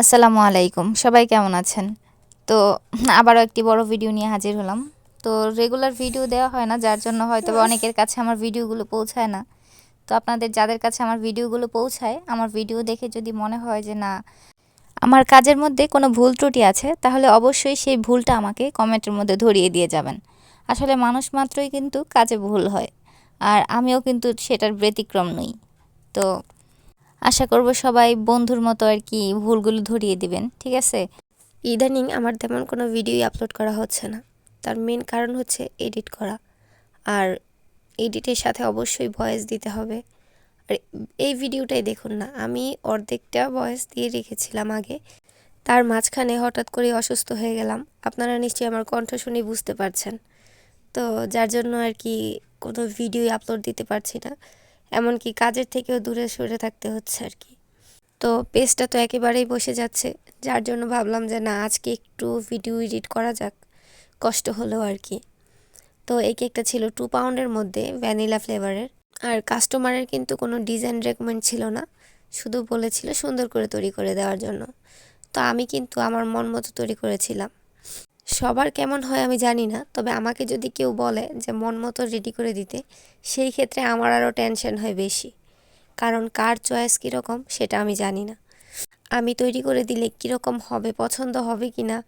আসসালামু আলাইকুম। সবাই কেমন আছেন? তো আবারও একটি বড় ভিডিও নিয়ে হাজির হলাম। তো রেগুলার ভিডিও দেওয়া হয় না যার জন্য হয়তো অনেকের কাছে আমার ভিডিওগুলো পৌঁছায় না। তো আপনাদের যাদের কাছে আমার ভিডিওগুলো পৌঁছায় আমার ভিডিও দেখে যদি মনে হয় যে না আমার কাজের মধ্যে কোনো ভুল ত্রুটি আছে তাহলে অবশ্যই সেই ভুলটা আমাকে কমেন্টের মধ্যে ধরিয়ে দিয়ে যাবেন। আসলে মানুষ মাত্রই কিন্তু কাজে ভুল হয় আর আমিও কিন্তু সেটার ব্যতিক্রম নই। তো আশা করব সবাই বন্ধুর মতো আর কি ভুলগুলো ধরিয়ে দিবেন, ঠিক আছে? ইদানিং আমার তেমন কোনো ভিডিওই আপলোড করা হচ্ছে না। তার মেন কারণ হচ্ছে এডিট করা। আর এডিটের সাথে অবশ্যই ভয়েস দিতে হবে। আর এই ভিডিওটাই দেখুন না, আমি অর্ধেকটা ভয়েস দিয়ে রেখেছিলাম আগে। তার মাঝখানে হঠাৎ করে অসুস্থ হয়ে গেলাম। আপনারা নিশ্চয়ই আমার কণ্ঠ শুনে বুঝতে পারছেন। তো যার জন্য আর কি কোনো ভিডিও আপলোড দিতে পারছি না। এমনকি কাজের থেকেও দূরে সরে থাকতে হচ্ছে আর কি। তো পেজটা তো একেবারেই বসে যাচ্ছে, যার জন্য ভাবলাম যে না, আজকে একটু ভিডিও এডিট করা যাক, কষ্ট হলেও আর কি। তো এই কেকটা ছিল টু পাউন্ডের মধ্যে ভ্যানিলা ফ্লেভারের আর কাস্টমারের কিন্তু কোনো ডিজাইন রেকমেন্ড ছিল না, শুধু বলেছিল সুন্দর করে তৈরি করে দেওয়ার জন্য। তো আমি কিন্তু আমার মন মতো তৈরি করেছিলাম। সবার কেমন হয় আমি জানি না, তবে আমাকে যদি কেউ বলে যে মন মতো রেডি করে দিতে, সেই ক্ষেত্রে আমার আরও টেনশন হয় বেশি। কারণ কার চয়েস কীরকম সেটা আমি জানি না। আমি তৈরি করে দিলে কীরকম হবে, পছন্দ হবে কি না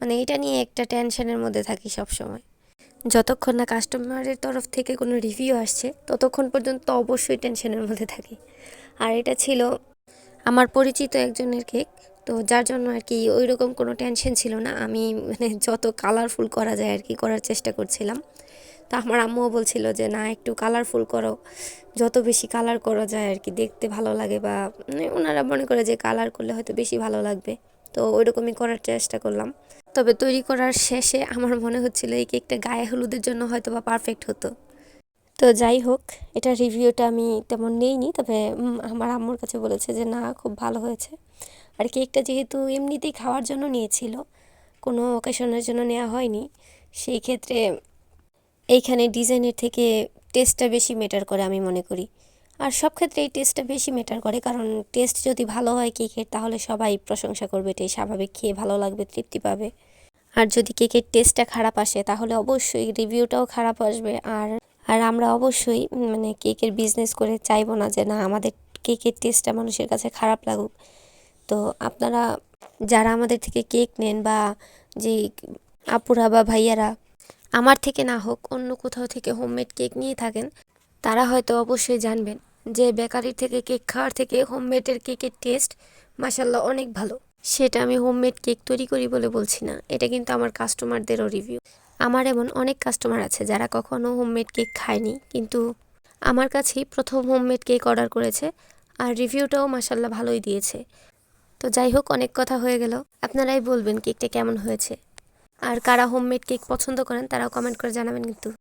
মানে এটা নিয়ে একটা টেনশনের মধ্যে থাকি সব সময় যতক্ষণ না কাস্টমারের তরফ থেকে কোনো রিভিউ আসছে, ততক্ষণ পর্যন্ত অবশ্যই টেনশনের মধ্যে থাকি। আর এটা ছিল আমার পরিচিত একজনের কেক তো যার জন্য আর কি ওই রকম কোনো টেনশন ছিল না। আমি মানে যত কালারফুল করা যায় আর কি করার চেষ্টা করছিলাম। তা আমার আম্মুও বলছিল যে, না, একটু কালারফুল করো। যত বেশি কালার করা যায় আর কি, দেখতে ভালো লাগে বা মানে ওনারা মনে করে যে কালার করলে হয়তো বেশি ভালো লাগবে। তো ওইরকমই করার চেষ্টা করলাম। তবে তৈরি করার শেষে আমার মনে হচ্ছিল এই কেকটা গায়ে হলুদের জন্য হয়তো বা পারফেক্ট হতো। তো যাই হোক, এটা রিভিউটা আমি তেমন নেইনি, তবে আমার আম্মুর কাছে বলেছে যে, না, খুব ভালো হয়েছে। আর কেকটা যেহেতু এমনিতেই খাওয়ার জন্য নিয়েছিল, কোনো অকেশনের জন্য নেওয়া হয়নি, সেই ক্ষেত্রে এইখানে ডিজাইনের থেকে টেস্টটা বেশি ম্যাটার করে আমি মনে করি। আর সব ক্ষেত্রে এই টেস্টটা বেশি ম্যাটার করে, কারণ টেস্ট যদি ভালো হয় কেকের, তাহলে সবাই প্রশংসা করবে, এটাই স্বাভাবিক, খেয়ে ভালো লাগবে, তৃপ্তি পাবে। আর যদি কেকের টেস্টটা খারাপ আসে, তাহলে অবশ্যই রিভিউটাও খারাপ আসবে। আর আর আমরা অবশ্যই মানে কেকের বিজনেস করে চাইব না যে, না, আমাদের কেকের টেস্টটা মানুষের কাছে খারাপ লাগুক। তো আপনারা যারা আমাদের থেকে কেক নেন বা যে আপুরা বা ভাইয়ারা আমার থেকে না হোক অন্য কোথাও থেকে হোমমেড কেক নিয়ে থাকেন, তারা হয়তো অবশ্যই জানবেন যে বেকারির থেকে কেক খাওয়ার থেকে হোমমেডের কেকের টেস্ট মাসাল্লাহ অনেক ভালো। সেটা আমি হোমমেড কেক তৈরি করি বলে বলছি না, এটা কিন্তু আমার কাস্টমারদেরও রিভিউ আমার এমন অনেক কাস্টমার আছে যারা কখনো হোমমেড কেক খায়নি, কিন্তু আমার কাছেই প্রথম হোমমেড কেক অর্ডার করেছে আর রিভিউটাও মাসাল্লাহ ভালোই দিয়েছে। তো যাই হোক, অনেক কথা হয়ে গেল। আপনারাই বলবেন কেকটা কেমন হয়েছে। আর কারা হোমমেড কেক পছন্দ করেন, তারাও কমেন্ট করে জানাবেন কিন্তু।